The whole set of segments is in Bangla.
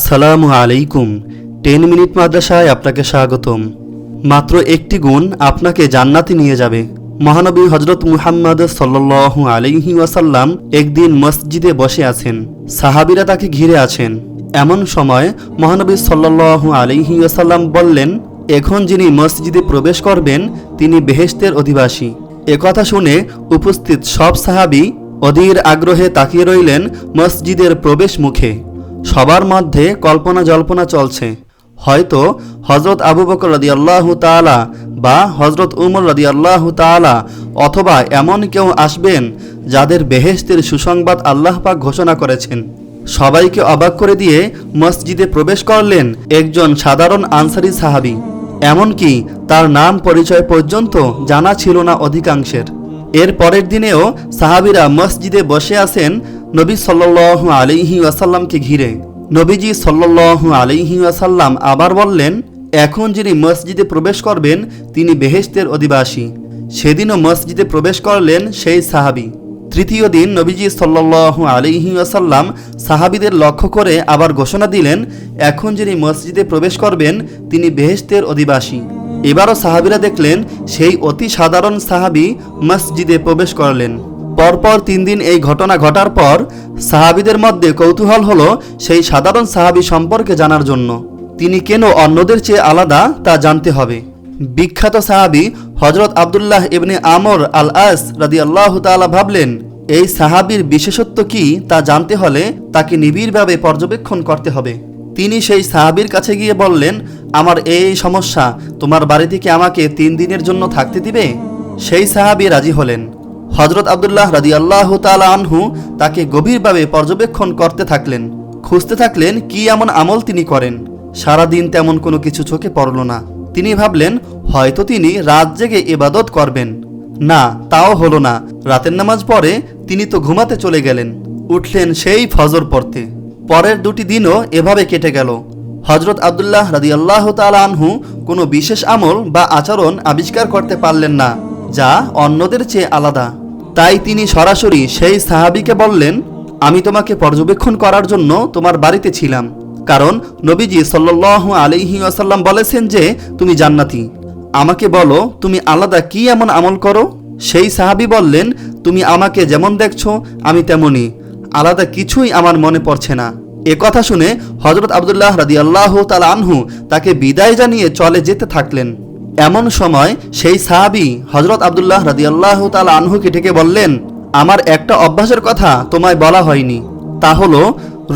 আসসালামু আলাইকুম। টেন মিনিট মাদ্রাসায় আপনাকে স্বাগতম। মাত্র একটি গুণ আপনাকে জান্নাতে নিয়ে যাবে। মহানবী হজরত মুহাম্মদ সাল্লু আলাইহি ওয়াসাল্লাম একদিন মসজিদে বসে আছেন। সাহাবিরা তাকে ঘিরে আছেন। এমন সময় মহানবী সাল্লু আলাইহি ওয়াসাল্লাম বললেন, এখন যিনি মসজিদে প্রবেশ করবেন, তিনি বেহেশতের অধিবাসী। একথা শুনে উপস্থিত সব সাহাবি অধীর আগ্রহে তাকিয়ে রইলেন মসজিদের প্রবেশ মুখে। সবার মধ্যে কল্পনা জল্পনা চলছে। হয়তো হজরত আবু বকর রদি আল্লাহ তালা বা হজরত উমর রদি আল্লাহ তালা অথবা এমন কেউ আসবেন যাদের বেহেস্তের সুসংবাদ আল্লাহ পাক ঘোষণা করেছেন। সবাইকে অবাক করে দিয়ে মসজিদে প্রবেশ করলেন একজন সাধারণ আনসারি সাহাবি। এমনকি তার নাম পরিচয় পর্যন্ত জানা ছিল না অধিকাংশের। এর পরের দিনেও সাহাবিরা মসজিদে বসে আছেন নবী সাল্লু আলিহি ওয়াসাল্লামকে ঘিরে নবীজি সাল্লু আলিহি ওয়াসাল্লাম আবার বললেন, এখন যিনি মসজিদে প্রবেশ করবেন, তিনি বেহেশতের অধিবাসী। সেদিনও মসজিদে প্রবেশ করলেন সেই সাহাবি। তৃতীয় দিন নবীজি সাল্লু আলিহি ওয়াসাল্লাম সাহাবিদের লক্ষ্য করে আবার ঘোষণা দিলেন, এখন যিনি মসজিদে প্রবেশ করবেন, তিনি বেহেশতের অধিবাসী। এবারও সাহাবিরা দেখলেন, সেই অতি সাধারণ সাহাবি মসজিদে প্রবেশ করলেন। পরপর তিন দিন এই ঘটনা ঘটার পর সাহাবিদের মধ্যে কৌতূহল হলো সেই সাধারণ সাহাবি সম্পর্কে জানার জন্য। তিনি কেন অন্যদের চেয়ে আলাদা তা জানতে হবে। বিখ্যাত সাহাবি হজরত আবদুল্লাহ ইবনে আমর আল আস রাদি আল্লাহ তালা ভাবলেন, এই সাহাবির বিশেষত্ব কি তা জানতে হলে তাকে নিবিড়ভাবে পর্যবেক্ষণ করতে হবে। তিনি সেই সাহাবির কাছে গিয়ে বললেন, আমার এই সমস্যা, তোমার বাড়ি থেকে আমাকে তিন দিনের জন্য থাকতে দিবে? সেই সাহাবি রাজি হলেন। হজরত আবদুল্লাহ রাজি আল্লাহ আনহু তাকে গভীরভাবে পর্যবেক্ষণ করতে থাকলেন। খুঁজতে থাকলেন কি এমন আমল তিনি করেন। সারাদিন তেমন কোনো কিছু চোখে পড়ল না। তিনি ভাবলেন, হয়তো তিনি রাত জেগে এবাদত করবেন। না, তাও হলো না। রাতের নামাজ পরে তিনি তো ঘুমাতে চলে গেলেন। উঠলেন সেই ফজর পড়তে। পরের দুটি দিনও এভাবে কেটে গেল। হজরত আবদুল্লাহ রাদি আল্লাহ আনহু কোনো বিশেষ আমল বা আচরণ আবিষ্কার করতে পারলেন না, যা অন্যদের চেয়ে আলাদা। তাই তিনি সরাসরি সেই সাহাবিকে বললেন, আমি তোমাকে পর্যবেক্ষণ করার জন্য তোমার বাড়িতে ছিলাম। কারণ নবীজি সাল্লু আলিহি আসাল্লাম বলেছেন যে, তুমি জান্নাতি। আমাকে বলো, তুমি আলাদা কি এমন আমল করো? সেই সাহাবি বললেন, তুমি আমাকে যেমন দেখছ, আমি তেমনই আলাদা কিছুই আমার মনে পড়ছে না। এ কথা শুনে হজরত আবদুল্লাহ রাদি আল্লাহ তাল আনহু তাকে বিদায় জানিয়ে চলে যেতে থাকলেন। এমন সময় সেই সাহাবি হজরত আবদুল্লাহ রাদি আল্লাহ তাল আনহুকে ডেকে বললেন, আমার একটা অভ্যাসের কথা তোমায় বলা হয়নি। তা হলো,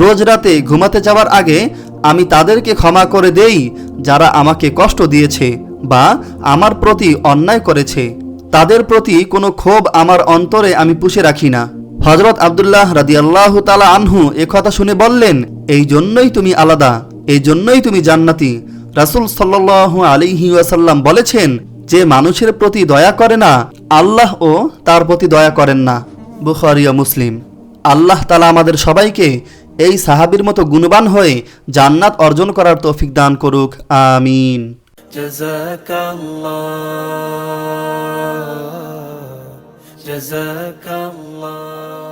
রোজ রাতে ঘুমাতে যাওয়ার আগে আমি তাদেরকে ক্ষমা করে দেই যারা আমাকে কষ্ট দিয়েছে বা আমার প্রতি অন্যায় করেছে। তাদের প্রতি কোনো ক্ষোভ আমার অন্তরে আমি পুষে রাখি না। হজরত আবদুল্লাহ রাদিয়াল্লাহ তালা আনহু কথা শুনে বললেন, এই জন্যই তুমি আলাদা, এই জন্যই তুমি জান্নাতি। রাসুল সাল্লাহ আলিহি ওয়াসাল্লাম বলেছেন যে মানুষের প্রতি দয়া করে না আল্লাহ ও তার প্রতি দয়া করেন না বুখারিয়া মুসলিম আল্লাহ তালা আমাদের সবাইকে এই সাহাবির মতো গুণবান হয়ে জান্নাত অর্জন করার তৌফিক দান করুক আমিন جزاك الله جزاك الله